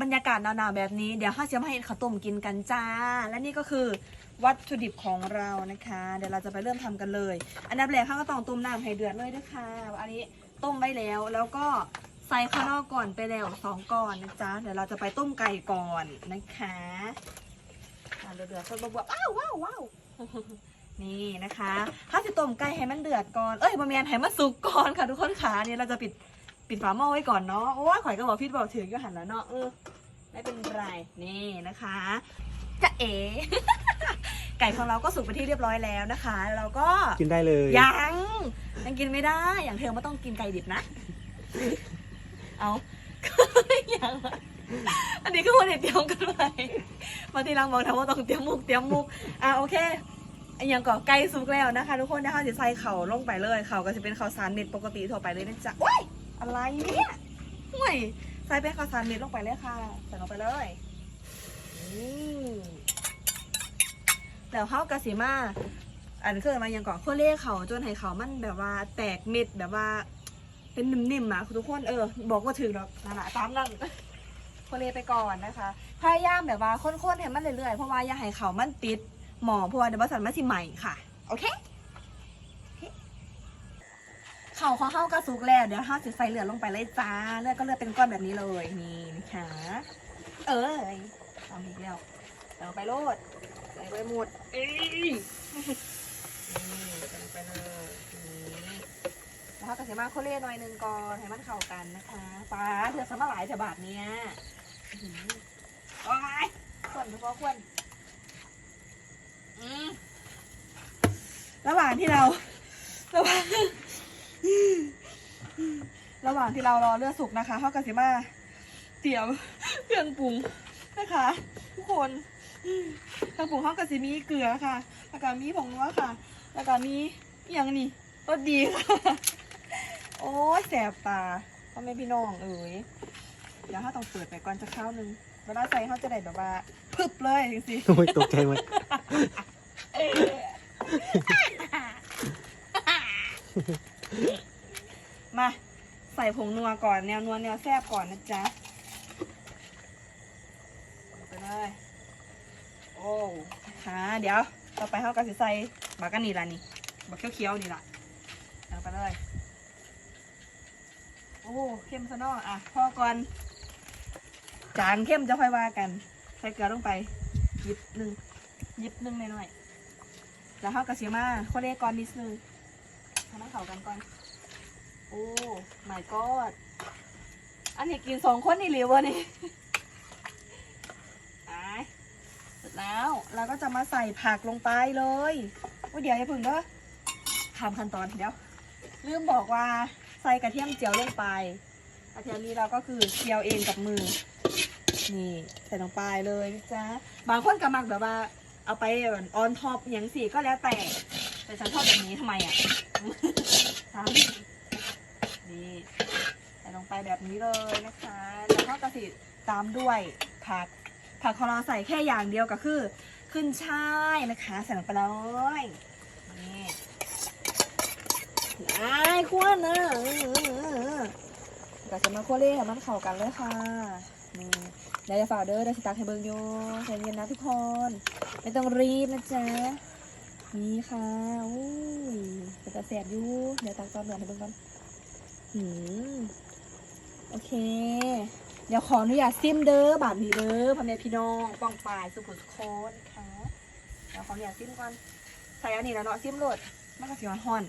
บรรยากาศหนาวๆแบบนี้เดี๋ยวห้าจะมาเห็นข้าวต้มกินกันจ้า และนี่ก็คือวัตถุดิบของเรานะคะ เดี๋ยวเราจะไปเริ่มทำกันเลย อันดับแรกข้าก็ต้องต้มน้ำให้เดือดเลยนะคะอันนี้ต้มไว้แล้วแล้วก็ใส่ข้างนอกก่อนไปแล้วสองก่อนนะจ๊ะเดี๋ยวเราจะไปต้มไก่ก่อนนะคะอะเดือดๆสดบวบว้าวว้าวว้าวนี่นะคะถ้าจะต้มไก่ให้มันเดือดก่อนเอ้ยบะเมียนให้มันสุกก่อนค่ะทุกคนขาเนี่ยเราจะปิด ปิดฝาหม้อไว้ก่อนเนาะโอ้ยข่อยก็บอกพี่บอกถือก็หันแล้วเนาะเออไม่เป็นไรนี่นะคะจะเอ๋ ไก่ของเราก็สุกไปนที่เรียบร้อยแล้วนะคะ เราก็กินได้เลยยังยังกินไม่ได้ อย่างเธอไม่ต้องกินไก่ดิบนะ เอายังอะอันนี้ก็ควรจะเตรียมกันไว้มาทีหลังบอกทำว่าต้องเตรียมมุกเตรียมมุกอะโอเคอันยังก่อไก่สุกแล้วนะคะ ทุกคนนะคะจะใส่เข่าลงไปเลยเข่าก็จะเป็นข้าวสารเม็ดปกติทั่วไปเลยนะจ๊ะว้าย อะไรเนี่ยห่วยใส่เป็นข้าวสารเม็ดลงไปเลยค่ะ ใส่ลงไปเลยอืมแล้วเข้ากระสีมา อันเคยมายังก่อนโคเล่เขาจนให้เขามันแบบว่าแตกเม็ดแบบว่า เป็นนิ่มๆอะทุกคนเออ บอกว่าถึงหรอกนั่นะตามนั่นโคเล่ไปก่อนนะคะ พยายามแบบว่าค้นๆให้มันเรื่อยๆ เพราะว่าอย่าให้เขามันติดหมอเพราะว่าเดี๋ยวบริษัทมาสิใหม่ค่ะ โอเค เข่าของเข้ากระสุกแล้วเดี๋ยวห้าสิใส่เลือดลงไปเลยจ้าเลือดก็เลือดเป็นก้อนแบบนี้เลยนี่นะคะเอ้ยทำอีกแล้วเดี๋ยวไปโลดใส่ไปหมดเอ้ยนี่ไปเลยนี่แล้วก็เสียมาโคเล่หน่อยหนึงก่อนให้มันเข้ากันนะคะฟ้าเธอสมาหลายฉบับเนี้ยอื้อหือโอ้ยควรเฉพาะควรอืมระหว่างที่เราระหว่าง ระหว่างที่เรารอเลือดสุกนะคะเขากับสีมาเตรียมเครื่องปรุงนะคะ ทุกคนเครื่องปรุงเขากับสีมีเกลือค่ะแล้วก็มีผงนัวค่ะ แล้วก็มีอย่างนี้รสดีค่ะ โอ้ยแสบตาพ่อแม่พี่น้องเอ๋ยเดี๋ยวถ้าต้องเปิดไปก่อนจะเข้าวนึงเวลาใส่เขาจะได้แบบว่าพึบเลยจริงโอ้ยตกใจหมด ๆ มา ใส่ผงนัวก่อนแนวนัวแนวแซบก่อนนะจ๊ะไปเลยโอ้ค่ะเดี๋ยวต่อไปเขาก็จะใส่บากันนี่ละนี่บักเขียวๆนี่ละเอาไปเลยโอ้เข้มซะนาะอะพอก่อนจางเข้มจะค่อยว่ากัน ใส่เกลือลงไปหยิบหนึ่งหยิบหนึ่งหน่อยๆแล้วเขากระเสียมาโคเลก่อนนิดนึงทำให้เข้ากันก่อน โอ้ my god อันนี้กินสองคนนี่หรือวะนี่ไปเสร็จแล้วเราก็จะมาใส่ผักลงไปเลยว่าเดี๋ยวอย่าพึ่งเด้อทำขั้นตอนเดี๋ยวลืมบอกว่าใส่กระเทียมเจียวลงไปกระเทียมนี้เราก็คือเจียวเองกับมือ นี่ใส่ลงไปเลยนะจ๊ะบางคนก็มักแบบว่าเอาไปออนท็อปอย่างสี่ก็แล้วแต่ แต่ฉันชอบแบบนี้ทำไมอะทำ นี่ใส่ลงไปแบบนี้เลยนะคะ แล้วก็กระสิตามด้วยผัก ผักของเราใส่แค่อย่างเดียวก็คือขึ้นช่ายนะคะใส่ลงไปเลยนี่ไอ้ขั้วเนอะก็จะมาคั่วเล่ให้มันเข้ากันเลยค่ะนี่เดี๋ยวจะฝากเด้อเดี๋ยวสตาร์ทให้เบิงอยู่ใจเย็นนะทุกคน ไม่ต้องรีบนะจ๊ะนี่ค่ะอุ้ยเป็นตาแสบอยู่เดี๋ยวตักตอนเหลือให้เบิ่งก่อน หืมโอเค เดี๋ยวขออนุญาตซิมเด้อบาทนี้เด้อพ่อแม่พี่น้องป้องปลายสุขุมโคนค่ะเดี๋ยวขออนุญาตซิมก่อนใส่อันนี้แล้วเนาะซิมโหลดมันก็สิมันฮ้อน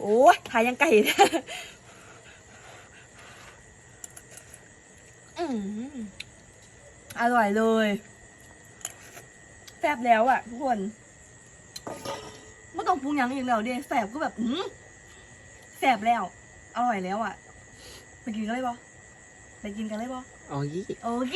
โอ้ยถ่ายยังไก่อืมอร่อยเลยแซ่บแล้วอะทุกคน ต้องปรุงอย่างอื่นแล้วเด้แซ่บก็แบบอืมแซ่บแล้ว อร่อยแล้วอะไปกินกันเลยปะไปกินกันเลยปะเอายี่โอเค